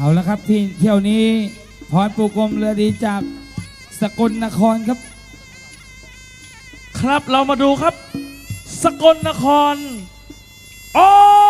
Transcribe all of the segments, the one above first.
เอาละครับที่เที่ยวนี้พรปูกรมเรือดีจากสกลนครครับ ครับเรามาดูครับ สกลนครออกมาแล้ว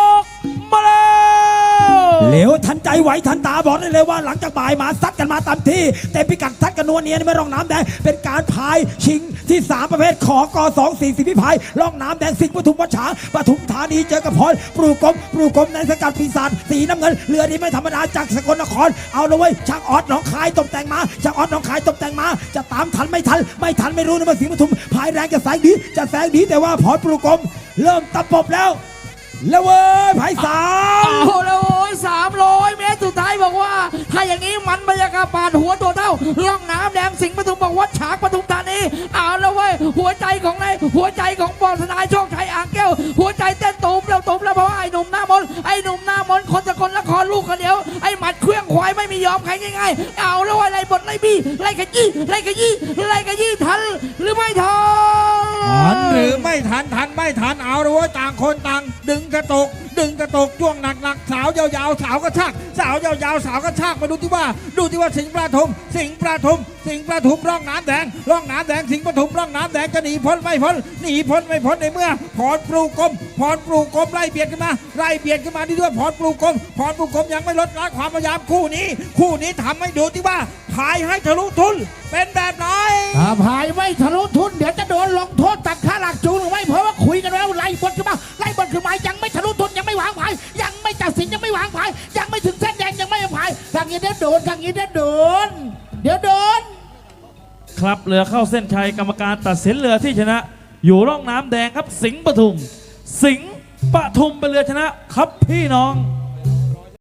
เหลวทันใจไหวทันตาบอกได้เลยว่าหลังจากบ่ายมาซัดกันมาตามที่แต่พิกัดทัดกันนัวเนียนไม่ร่องน้ำแดงเป็นการพายชิงที่ 3 ประเภทขอกอ2 4สิพิพายร่องน้ำแดงสิงห์ปทุมวัชชาปทุมธานีเจอกับพรปลูกกลมปลูกกลมในสกัดปีศาจสีน้ำเงินเรือนี้ไม่ธรรมดาจากสกลนครเอาเลยเว้ยช่างออดหนองคายตบแต่งมาช่างออดหนองคายตบแต่งมา จะตามทันไม่ทัน ไม่ทันไม่รู้นะว่าสิงห์ปทุมพายแรงจะแสงดีจะแสงดีแต่ว่าพรปลูกกลมเริ่มตะปบแล้วแล้วเว้ยพายสามเอา มันบรรยากาศปาดหัวตัวเท่าล่องน้ำแดงสิงห์ปทุมบอกว่าฉากปทุมธานีเอาแล้วเว้ยหัวใจของในหัวใจของบอลสนายโชคชัยอ่างแก้ว หัวใจเต้นตูมแล้วตูมแล้วเพราะว่าไอ้หนุ่มหน้ามนไอ้หนุ่มหน้ามนต์คนลนครลูกคนเดียวไอ้หมัดเครื่องควายไม่มียอมใครง่ายๆเอาแล้วเว้ยไล่บทไล่บี้ไล่ขยี้ไล่ขยี้ไล่ขยี้ทันหรือไม่ทัน ทันหรือไม่ทันทันไม่ทันเอาเลยเว้ต่างคนต่าง ดึงกระตก ดึงกระตกจ้วงหนักๆสาวยาวๆสาวกระชากสาวยาวๆสาวกระชากมาดูที่ว่า ดูที่ว่าสิงห์ประทุม สิงห์ประทุม สิงห์ประทุมร่องน้ำแดงร่องน้ำแดงสิงห์ประทุมร่องน้ำแดงจะหนีพ้นไม่พ้นหนีพ้นไม่พ้นในเมื่อพรปลูกกลมพรปลูกกลมไล่เบียดขึ้นมาไล่เบียดขึ้นมาที่ด้วยพรปลูกกลมพรปลูกกลมยังไม่ลดละความพยายามคู่นี้ คู่นี้ทำให้ดูที่ว่า พายให้ทะลุทุน เป็นแบบไหนถ้าพายไม่ทะลุทุน เดี๋ยวจะโดนลงโทษตัดค่าหลักจูงหรือไม่เพราะว่าคุยกันแล้วไล่บนขึ้นมาไล่บนขึ้นมายังไม่ทะลุทุนยังไม่วางพายยังไม่ตัดสินยังไม่วางพายยังไม่ถึงเส้นแดงยังไม่พายทางนี้เดี๋ยวโดนทางนี้เดี๋ยวโดน เดี๋ยวโดน ครับเรือเข้าเส้นชัยกรรมการตัดสินเรือที่ชนะ อยู่ร่องน้ำแดงครับสิงห์ปทุม สิงห์ปทุมเป็นเรือชนะครับพี่น้อง